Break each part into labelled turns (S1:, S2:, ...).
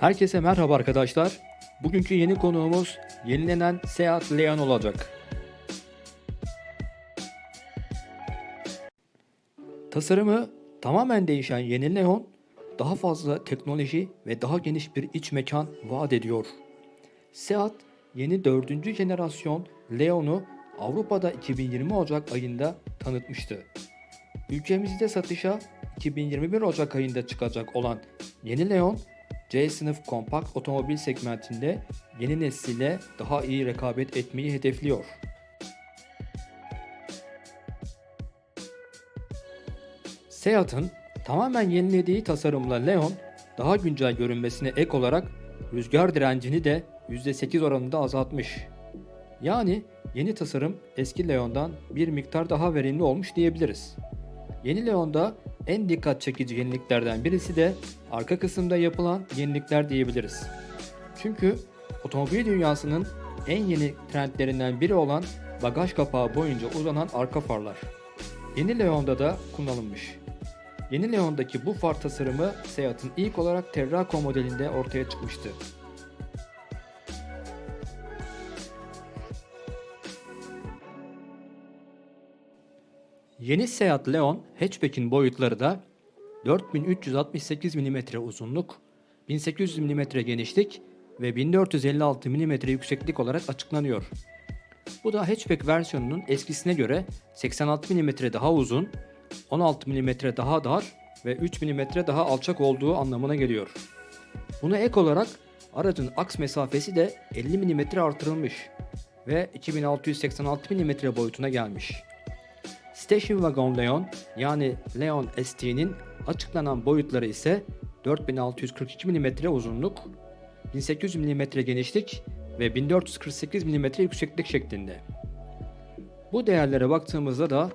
S1: Herkese merhaba arkadaşlar. Bugünkü yeni konuğumuz yenilenen Seat Leon olacak. Tasarımı tamamen değişen yeni Leon, daha fazla teknoloji ve daha geniş bir iç mekan vaat ediyor. Seat, yeni 4. jenerasyon Leon'u Avrupa'da 2020 Ocak ayında tanıtmıştı. Ülkemizde satışa 2021 Ocak ayında çıkacak olan yeni Leon, C sınıf kompakt otomobil segmentinde yeni nesile daha iyi rekabet etmeyi hedefliyor. Seat'ın tamamen yenilediği tasarımla Leon, daha güncel görünmesine ek olarak rüzgar direncini de %8 oranında azaltmış. Yani yeni tasarım eski Leon'dan bir miktar daha verimli olmuş diyebiliriz. Yeni Leon'da en dikkat çekici yeniliklerden birisi de arka kısımda yapılan yenilikler diyebiliriz. Çünkü otomobil dünyasının en yeni trendlerinden biri olan bagaj kapağı boyunca uzanan arka farlar. Yeni Leon'da da kullanılmış. Yeni Leon'daki bu far tasarımı Seat'ın ilk olarak Terraco modelinde ortaya çıkmıştı. Yeni Seat Leon hatchback'in boyutları da 4368 mm uzunluk, 1800 mm genişlik ve 1456 mm yükseklik olarak açıklanıyor. Bu da hatchback versiyonunun eskisine göre 86 mm daha uzun, 16 mm daha dar ve 3 mm daha alçak olduğu anlamına geliyor. Buna ek olarak aracın aks mesafesi de 50 mm artırılmış ve 2686 mm boyutuna gelmiş. Station Wagon Leon yani Leon ST'nin açıklanan boyutları ise 4642 mm uzunluk, 1800 mm genişlik ve 1448 mm yükseklik şeklinde. Bu değerlere baktığımızda da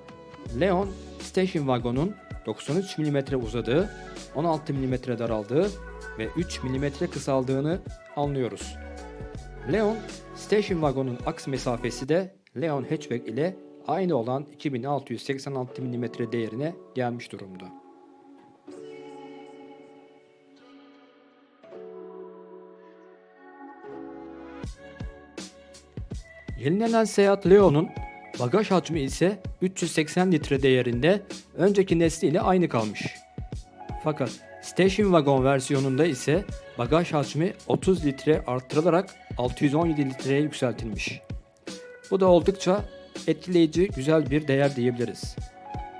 S1: Leon Station Wagon'un 93 mm uzadığı, 16 mm daraldığı ve 3 mm kısaldığını anlıyoruz. Leon Station Wagon'un aks mesafesi de Leon Hatchback ile aynı olan 2686 mm değerine gelmiş durumda. Yenilenen Seat Leon'un bagaj hacmi ise 380 litre değerinde önceki nesliyle aynı kalmış. Fakat Station Wagon versiyonunda ise bagaj hacmi 30 litre arttırılarak 617 litreye yükseltilmiş. Bu da oldukça etkileyici, güzel bir değer diyebiliriz.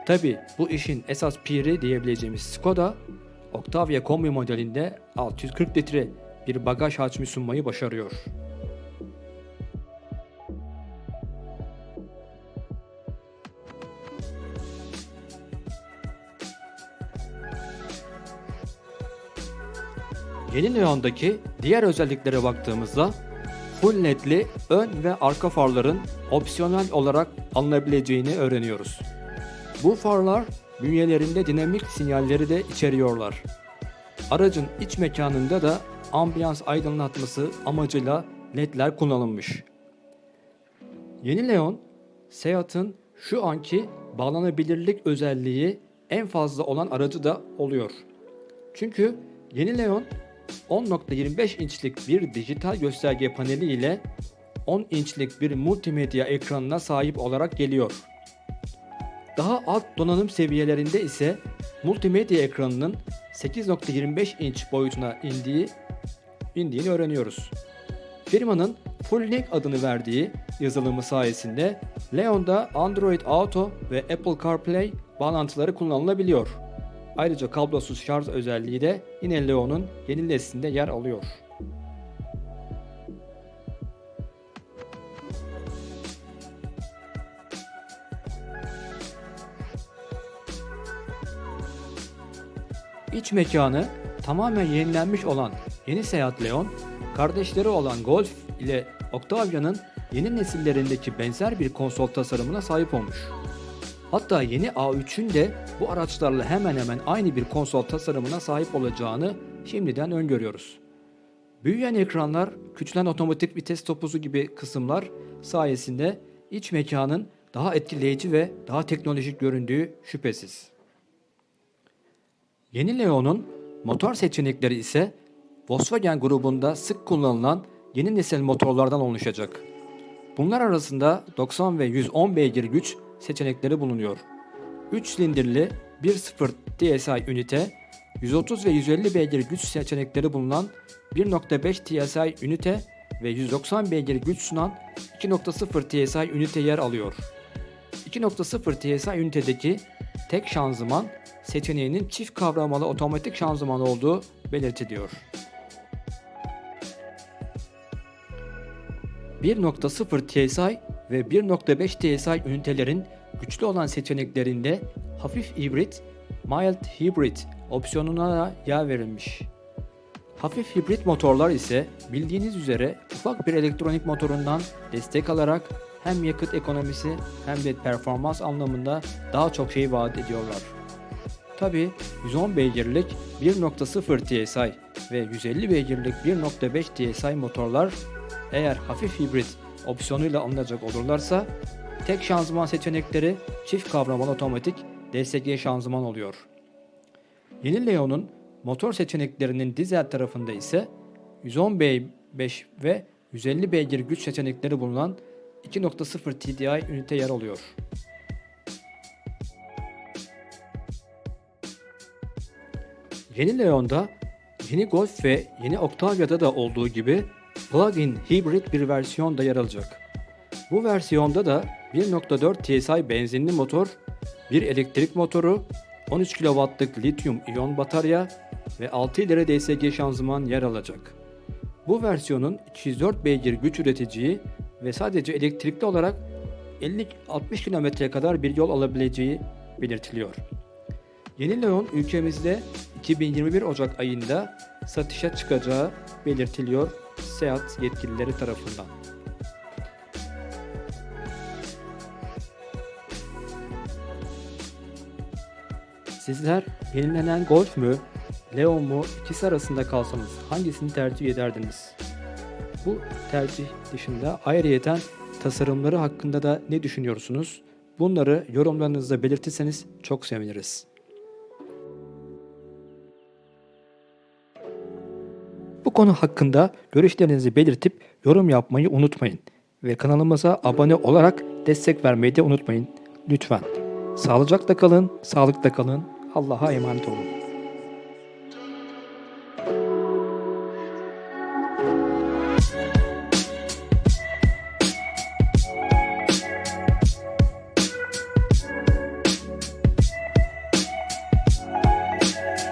S1: Tabi bu işin esas piri diyebileceğimiz Skoda, Octavia kombi modelinde 640 litre bir bagaj hacmi sunmayı başarıyor. Yeni Leon'daki diğer özelliklere baktığımızda full ledli ön ve arka farların opsiyonel olarak alınabileceğini öğreniyoruz. Bu farlar bünyelerinde dinamik sinyalleri de içeriyorlar. Aracın iç mekanında da ambiyans aydınlatması amacıyla ledler kullanılmış. Yeni Leon, Seat'ın şu anki bağlanabilirlik özelliği en fazla olan aracı da oluyor. Çünkü yeni Leon 10.25 inçlik bir dijital gösterge paneli ile 10 inçlik bir multimedya ekranına sahip olarak geliyor. Daha alt donanım seviyelerinde ise multimedya ekranının 8.25 inç boyutuna indiği indiğini öğreniyoruz. Firmanın Full adını verdiği yazılımı sayesinde Leon'da Android Auto ve Apple CarPlay bağlantıları kullanılabiliyor. Ayrıca kablosuz şarj özelliği de yine Leon'un yeni neslinde yer alıyor. İç mekanı tamamen yenilenmiş olan yeni Seat Leon, kardeşleri olan Golf ile Octavia'nın yeni nesillerindeki benzer bir konsol tasarımına sahip olmuş. Hatta yeni A3'ün de bu araçlarla hemen hemen aynı bir konsol tasarımına sahip olacağını şimdiden öngörüyoruz. Büyüyen ekranlar, küçülen otomatik vites topuzu gibi kısımlar sayesinde iç mekanın daha etkileyici ve daha teknolojik göründüğü şüphesiz. Yeni Leon'un motor seçenekleri ise Volkswagen grubunda sık kullanılan yeni nesil motorlardan oluşacak. Bunlar arasında 90 ve 110 beygir güç seçenekleri bulunuyor. 3 silindirli 1.0 TSI ünite, 130 ve 150 beygir güç seçenekleri bulunan 1.5 TSI ünite ve 190 beygir güç sunan 2.0 TSI ünite yer alıyor. 2.0 TSI ünitedeki tek şanzıman seçeneğinin çift kavramalı otomatik şanzıman olduğu belirtiliyor. 1.0 TSI ve 1.5 TSI ünitelerin güçlü olan seçeneklerinde hafif hibrit, mild hybrid opsiyonuna da yer verilmiş. Hafif hibrit motorlar ise bildiğiniz üzere ufak bir elektronik motorundan destek alarak hem yakıt ekonomisi hem de performans anlamında daha çok şey vaat ediyorlar. Tabi 110 beygirlik 1.0 TSI ve 150 beygirlik 1.5 TSI motorlar eğer hafif hibrit opsiyonuyla alınacak olurlarsa tek şanzıman seçenekleri çift kavramalı otomatik DSG şanzıman oluyor. Yeni Leon'un motor seçeneklerinin dizel tarafında ise 110 B5 ve 150 beygir güç seçenekleri bulunan 2.0 TDI ünite yer alıyor. Yeni Leon'da, yeni Golf ve yeni Octavia'da da olduğu gibi plug-in hibrit bir versiyon da yer alacak. Bu versiyonda da 1.4 TSI benzinli motor, bir elektrik motoru, 13 kW'lık lityum iyon batarya ve 6 ileri DSG şanzıman yer alacak. Bu versiyonun 204 beygir güç üreteceği ve sadece elektrikli olarak 50-60 kilometreye kadar bir yol alabileceği belirtiliyor. Yeni Leon ülkemizde 2021 Ocak ayında satışa çıkacağı belirtiliyor Seat yetkilileri tarafından. Sizler yenilenen Golf mü, Leon mu ikisi arasında kalsanız hangisini tercih ederdiniz? Bu tercih dışında ayrıyeten tasarımları hakkında da ne düşünüyorsunuz? Bunları yorumlarınızda belirtirseniz çok seviniriz. Konu hakkında görüşlerinizi belirtip yorum yapmayı unutmayın ve kanalımıza abone olarak destek vermeyi de unutmayın lütfen. Sağlıcakla kalın, sağlıkla kalın. Allah'a emanet olun.